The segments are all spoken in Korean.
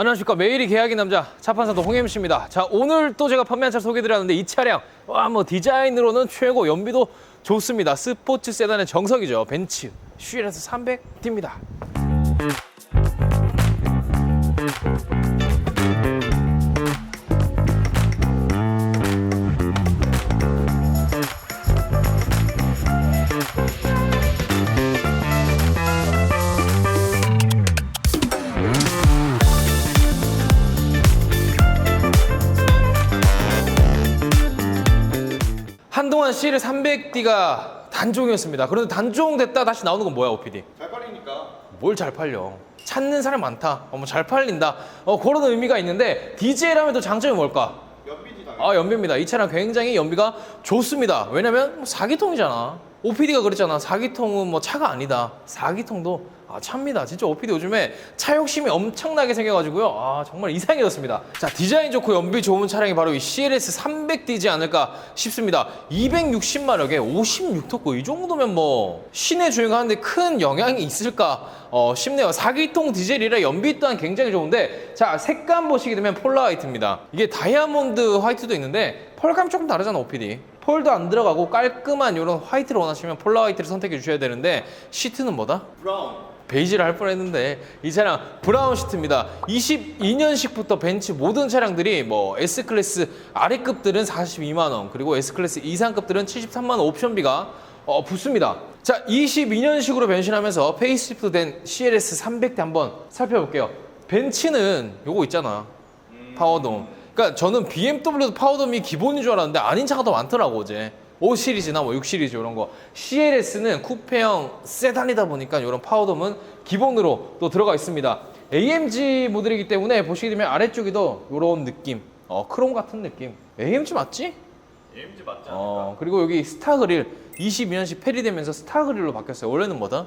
안녕하십니까. 매일이 계약인 남자 차판사도 홍혜민 씨입니다. 자 오늘 또 제가 판매한 차 소개드렸는데 이 차량 와 뭐 디자인으로는 최고 연비도 좋습니다. 스포츠 세단의 정석이죠. 벤츠 슈에스 300D입니다 한동안 CL 300D가 단종이었습니다 그런데 단종 됐다 다시 나오는 건 뭐야 OPD 잘 팔리니까 뭘 잘 팔려 찾는 사람 많다 어, 뭐잘 팔린다 어, 그런 의미가 있는데 DJ라면 또 장점이 뭘까 연비지 당연히 아 연비입니다. 이 차량 굉장히 연비가 좋습니다. 왜냐면 뭐 4기통이잖아. OPD가 그랬잖아. 4기통은 뭐 차가 아니다. 4기통도 아 차입니다. 진짜 OPD 요즘에 차 욕심이 엄청나게 생겨가지고요. 아 정말 이상해졌습니다. 자 디자인 좋고 연비 좋은 차량이 바로 이 CLS 300D지 않을까 싶습니다. 260마력에 56토크 이 정도면 뭐 시내 주행하는데 큰 영향이 있을까 어, 싶네요. 4기통 디젤이라 연비 또한 굉장히 좋은데 자 색감 보시게 되면 폴라 화이트입니다. 이게 다이아몬드 화이트도 있는데 펄감이 조금 다르잖아 OPD. 폴도 안 들어가고 깔끔한 이런 화이트를 원하시면 폴라 화이트를 선택해 주셔야 되는데 시트는 뭐다? 브라운 베이지를 할 뻔했는데 이 차량 브라운 시트입니다. 22년식부터 벤츠 모든 차량들이 뭐 S 클래스 아래급들은 42만 원 그리고 S 클래스 이상급들은 73만 원 옵션비가 어, 붙습니다. 자, 22년식으로 변신하면서 페이스리프트 된 CLS 300대 한번 살펴볼게요. 벤츠는 요거 있잖아. 파워돔. 그러니까 저는 BMW도 파워돔이 기본인 줄 알았는데 아닌 차가 더 많더라고 어제. 5 시리즈나 뭐 6 시리즈 이런 거. CLS는 쿠페형 세단이다 보니까 이런 파워돔은 기본으로 또 들어가 있습니다. AMG 모델이기 때문에 보시게 되면 아래쪽에도 이런 느낌. 어, 크롬 같은 느낌. AMG 맞지? AMG 맞지 않을까? 어, 그리고 여기 스타 그릴 22년식 페리되면서 스타 그릴로 바뀌었어요. 원래는 뭐다?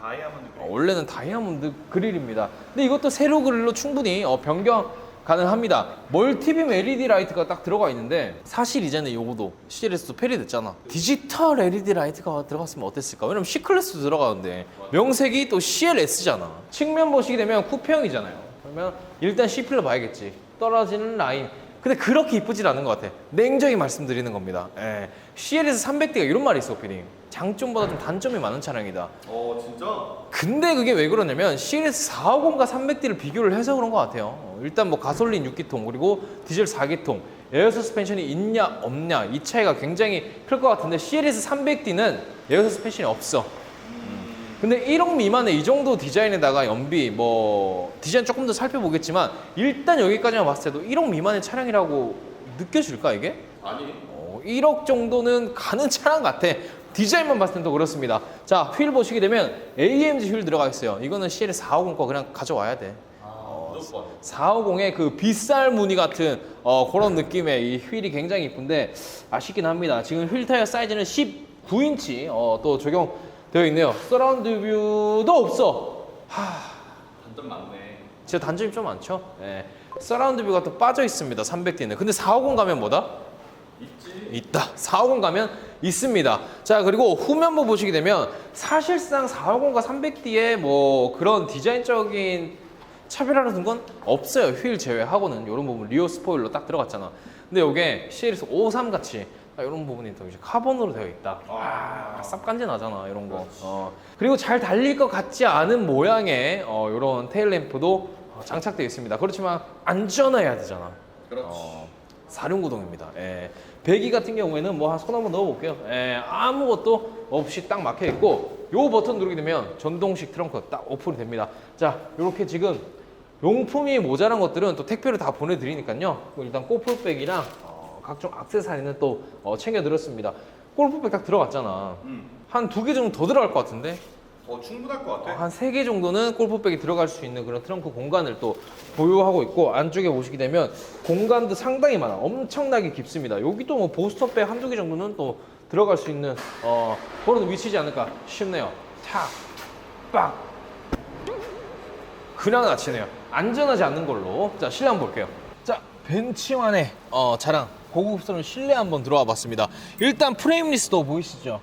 다이아몬드 어, 그레이 원래는 다이아몬드 그릴입니다. 근데 이것도 세로 그릴로 충분히 어, 변경 가능합니다. 멀티빔 LED 라이트가 딱 들어가 있는데 사실 이제는 요거도 CLS도 페리됐잖아. 디지털 LED 라이트가 들어갔으면 어땠을까? 왜냐면 C 클래스도 들어가는데 명색이 또 CLS잖아. 측면 보시게 되면 쿠페형이잖아요. 그러면 일단 C 필러 봐야겠지. 떨어지는 라인. 근데 그렇게 이쁘진 않은 것 같아. 냉정히 말씀드리는 겁니다. 예. CLS 300D가 이런 말이 있어, 피디. 장점보다 좀 단점이 많은 차량이다. 어 진짜? 근데 그게 왜 그러냐면 CLS 450과 300D를 비교를 해서 그런 것 같아요. 어, 일단 뭐 가솔린 6기통 그리고 디젤 4기통 에어 서스펜션이 있냐 없냐 이 차이가 굉장히 클 것 같은데 CLS 300D는 에어 서스펜션이 없어. 음. 근데 1억 미만의 이 정도 디자인에다가 연비 뭐 디자인 조금 더 살펴보겠지만 일단 여기까지만 봤을 때도 1억 미만의 차량이라고 느껴질까 이게? 아니 어, 1억 정도는 가는 차량 같아. 디자인만 봤을 때도 그렇습니다. 자, 휠 보시게 되면 AMG 휠 들어가 있어요. 이거는 CLS 450 거 그냥 가져와야 돼. 아 무조건 450의 그 빗살 무늬 같은 어, 그런 느낌의 이 휠이 굉장히 이쁜데 아쉽긴 합니다. 지금 휠 타이어 사이즈는 19인치 어, 또 적용되어 있네요. 서라운드 뷰도 없어. 단점 많네 진짜 단점이 좀 많죠. 예. 서라운드 뷰가 또 빠져 있습니다. 300D는. 근데 450 가면 뭐다? 있지 있다. 450 가면 있습니다. 자, 그리고 후면부 보시게 되면 사실상 450과 300D의 뭐 그런 디자인적인 차별화는 건 없어요. 휠 제외하고는 이런 부분 리어 스포일러 딱 들어갔잖아. 근데 이게 CLS 53 같이 이런 부분이 더 이제 카본으로 되어 있다. 아, 쌉간지 나잖아 이런 거. 어. 그리고 잘 달릴 것 같지 않은 모양의 어, 이런 테일 램프도 어, 장착되어 있습니다. 그렇지만 안전해야 되잖아. 그렇지 어, 사륜구동입니다. 예. 배기 같은 경우에는 뭐 한 손 한번 넣어볼게요. 예, 아무것도 없이 딱 막혀 있고 요 버튼 누르게 되면 전동식 트렁크 딱 오픈이 됩니다. 자, 요렇게 지금 용품이 모자란 것들은 또 택배로 다 보내드리니까요. 일단 골프백이랑 어, 각종 액세서리는 또 어, 챙겨드렸습니다. 골프백 딱 들어갔잖아. 음. 한두 개 정도 더 들어갈 것 같은데 어 충분할 것 같아. 한세개 정도는 골프백이 들어갈 수 있는 그런 트렁크 공간을 또 보유하고 있고 안쪽에 보시게 되면 공간도 상당히 많아. 엄청나게 깊습니다. 여기도 뭐 보스터백 한두 개 정도는 또 들어갈 수 있는 어 그런 위치지 않을까 싶네요. 탁빡 그냥 닫히네요. 안전하지 않는 걸로. 자 실내 한번 볼게요. 자 벤츠만의 어 자랑. 고급스러운 실내 한번 들어와 봤습니다. 일단 프레임 리스도 보이시죠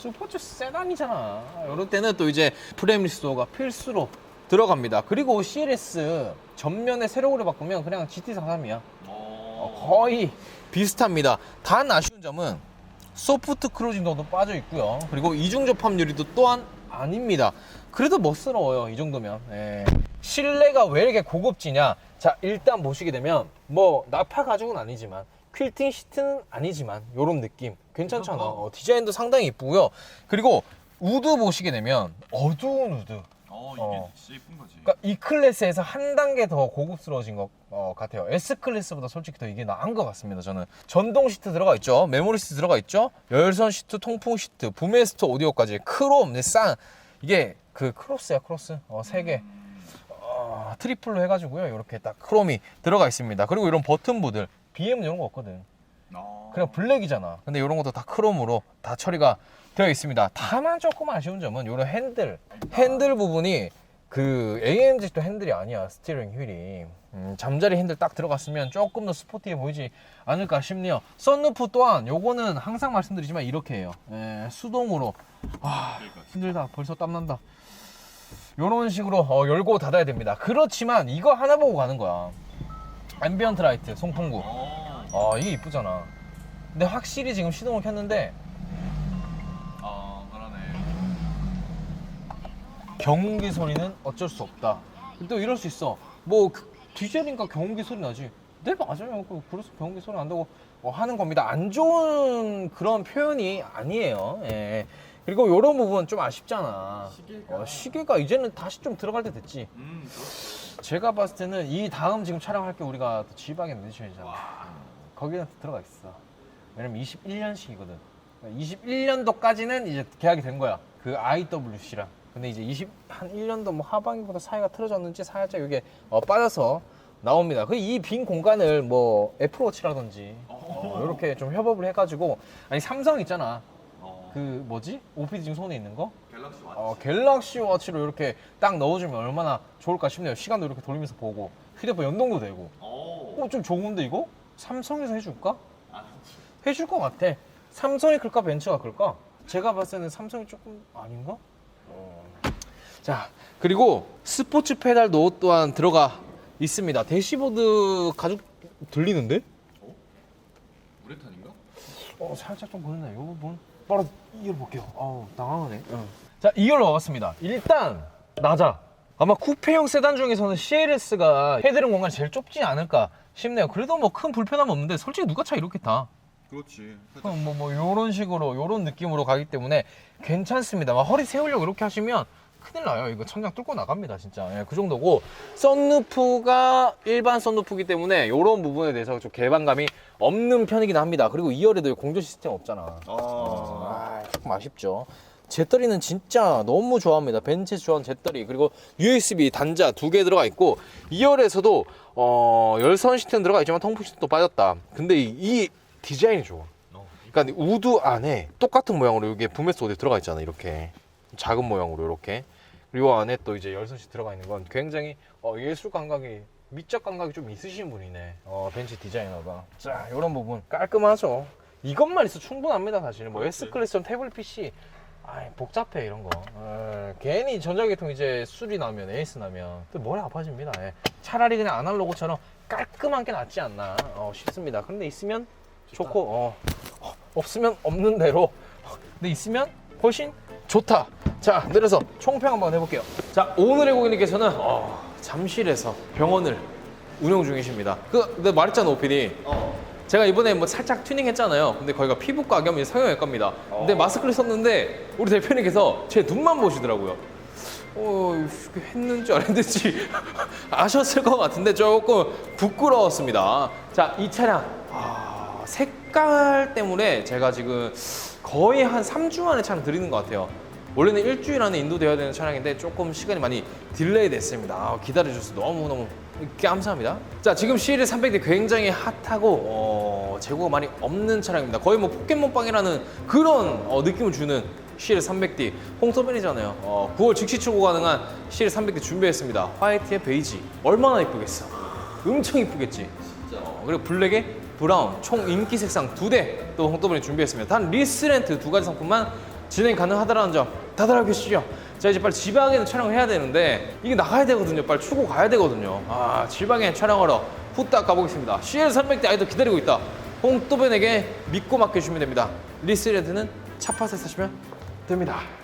어 스포츠 세단이잖아 이럴 때는 또 이제 프레임 리스도가 필수로 들어갑니다. 그리고 CLS 전면에 세로로 바꾸면 그냥 GT43이야. 어, 거의 비슷합니다. 단 아쉬운 점은 소프트 크루징 정도 빠져 있고요. 그리고 이중 접합 유리도 또한 아닙니다. 그래도 멋스러워요. 이 정도면. 예. 실내가 왜 이렇게 고급지냐? 자, 일단 보시게 되면 뭐 나파 가죽은 아니지만 퀼팅 시트는 아니지만 요런 느낌 괜찮잖아. 어, 디자인도 상당히 이쁘고요. 그리고 우드 보시게 되면 어두운 우드. 어 이게 어. 진짜 예쁜 거지. 그러니까 이 클래스에서 한 단계 더 고급스러워진 것 어, 같아요. S 클래스보다 솔직히 더 이게 나은 것 같습니다. 저는 전동 시트 들어가 있죠, 메모리 시트 들어가 있죠, 열선 시트, 통풍 시트, 부메스터 오디오까지 크롬, 네, 쌍 이게 그 크로스야 크로스 어, 세 개. 어, 트리플로 해가지고요 이렇게 딱 크롬이 들어가 있습니다 그리고 이런 버튼부들 BM 이런 거 없거든 어. 그냥 블랙이잖아. 근데 이런 것도 다 크롬으로 다 처리가 되어 있습니다. 다만 조금 아쉬운 점은 이런 핸들, 핸들 부분이 그 AMG 또 핸들이 아니야 스티어링 휠이 음, 잠자리 핸들 딱 들어갔으면 조금 더 스포티해 보이지 않을까 싶네요. 썬루프 또한 요거는 항상 말씀드리지만 이렇게 해요. 예, 수동으로 아 힘들다 벌써 땀 난다. 요런 식으로 어, 열고 닫아야 됩니다. 그렇지만 이거 하나 보고 가는 거야. 앰비언트 라이트 송풍구. 어. 아 이게 이쁘잖아 근데 확실히 지금 시동을 켰는데 아 그러네. 경운기 소리는 어쩔 수 없다 또 이럴 수 있어 뭐 그, 디젤인가 경운기 소리 나지 네 맞아요 그- 그래서 경운기 소리 난다고 어, 하는 겁니다 안 좋은 그런 표현이 아니에요 예. 그리고 이런 부분 좀 아쉽잖아 시계가. 어, 시계가 이제는 다시 좀 들어갈 때 됐지 음. 그렇지. 제가 봤을 때는 이 다음 지금 촬영할 게 우리가 또 G박에 뮤지션이잖아 와. 거기는 들어가 있어. 왜냐면 21년식이거든. 21년도까지는 이제 계약이 된 거야. 그 IWC랑. 근데 이제 20, 한 1년도 뭐 하반기보다 사이가 틀어졌는지 살짝 이게 어, 빠져서 나옵니다. 그 이 빈 공간을 뭐 애플워치라든지 어, 이렇게 좀 협업을 해가지고 아니 삼성 있잖아. 어. 그 뭐지? 오피디 지금 손에 있는 거? 갤럭시 왔지. 어, 갤럭시 워치로 이렇게 딱 넣어주면 얼마나 좋을까 싶네요. 시간도 이렇게 돌리면서 보고 휴대폰 연동도 되고. 오. 어, 좀 좋은데 이거? 삼성에서 해줄까? 아니지. 해줄 것 같아. 삼성이 클까 벤츠가 클까? 제가 봤을 때는 삼성이 조금 아닌가? 어. 자 그리고 스포츠 페달도 또한 들어가 있습니다. 대시보드 가죽 들리는데? 우레탄인가? 어 살짝 좀 보이네. 이 부분 바로 이걸 볼게요. 아우 당황하네. 자 이걸 넣어봤습니다. 일단 낮아. 아마 쿠페형 세단 중에서는 CLS가 헤드룸 공간이 제일 좁지 않을까 싶네요. 그래도 뭐 큰 불편함 없는데 솔직히 누가 차 이렇게 타? 그렇지. 그럼 뭐, 뭐, 요런 식으로, 요런 느낌으로 가기 때문에 괜찮습니다. 막 허리 세우려고 이렇게 하시면 큰일 나요. 이거 천장 뚫고 나갑니다, 진짜. 예, 그 정도고. 썬루프가 일반 썬루프기 때문에 요런 부분에 대해서 좀 개방감이 없는 편이긴 합니다. 그리고 2열에도 공조 시스템 없잖아. 어. 아, 조금 아쉽죠. 제떨이는 진짜 너무 좋아합니다. 벤츠 좋아하는 제떨이 그리고 USB 단자 두 개 들어가 있고 2열에서도 어, 열선 시트는 들어가 있지만 통풍 시트도 빠졌다. 근데 이, 이 디자인이 좋아. 어. 그러니까 우드 안에 똑같은 모양으로 이게 부메스 어디 들어가 있잖아. 이렇게 작은 모양으로 이렇게 그리고 안에 또 이제 열선 시트 들어가 있는 건 굉장히 어, 예술 감각이 미적 감각이 좀 있으신 분이네. 어, 벤츠 디자이너가. 자, 이런 부분 깔끔하죠. 이것만 있어 충분합니다 사실. 뭐 S 클래스처럼 태블릿 PC 아이 복잡해 이런 거. 에, 괜히 전자계통 이제 술이 나면 에이스 나면 또 머리 아파집니다. 예. 차라리 그냥 아날로그처럼 깔끔한 게 낫지 않나 어, 싶습니다. 근데 있으면 좋고 어, 어, 없으면 없는 대로 근데 있으면 훨씬 좋다. 자 내려서 총평 한번 해볼게요. 자 오늘의 고객님께서는 어, 잠실에서 병원을 운영 중이십니다. 그 내가 말했잖아 오피디. 어. 제가 이번에 뭐 살짝 튜닝 했잖아요. 근데 거기가 피부과 겸 이제 성형외과입니다. 근데 어. 마스크를 썼는데 우리 대표님께서 제 눈만 보시더라고요. 어, 했는지 안 했는지 아셨을 것 같은데 조금 부끄러웠습니다. 자, 이 차량 아, 색깔 때문에 제가 지금 거의 한 3주 만에 차량 드리는 것 같아요. 원래는 일주일 안에 인도되어야 되는 차량인데 조금 시간이 많이 딜레이 됐습니다. 아, 기다려주셔서 너무너무 감사합니다. 자, 지금 CLS 300대 굉장히 핫하고 어, 재고가 많이 없는 차량입니다. 거의 뭐 포켓몬빵이라는 그런 어, 느낌을 주는 CLS 300D 홍서벤이잖아요. 어, 9월 즉시 출고 가능한 CLS 300D 준비했습니다. 화이트에 베이지 얼마나 이쁘겠어. 엄청 이쁘겠지. 어, 그리고 블랙에 브라운 총 인기 색상 두 대 또 홍더블이 준비했습니다. 단 리스 렌트 두 가지 상품만 진행 가능하다는 점 다들 알고 계시죠? 자 이제 빨리 지방에는 촬영을 해야 되는데 이게 나가야 되거든요. 빨리 출고 가야 되거든요. 아 지방에 촬영하러 후딱 가보겠습니다. CL300대 아이도 기다리고 있다. 홍또변에게 믿고 맡겨주시면 됩니다. 리스레드는 차팟에 사시면 됩니다.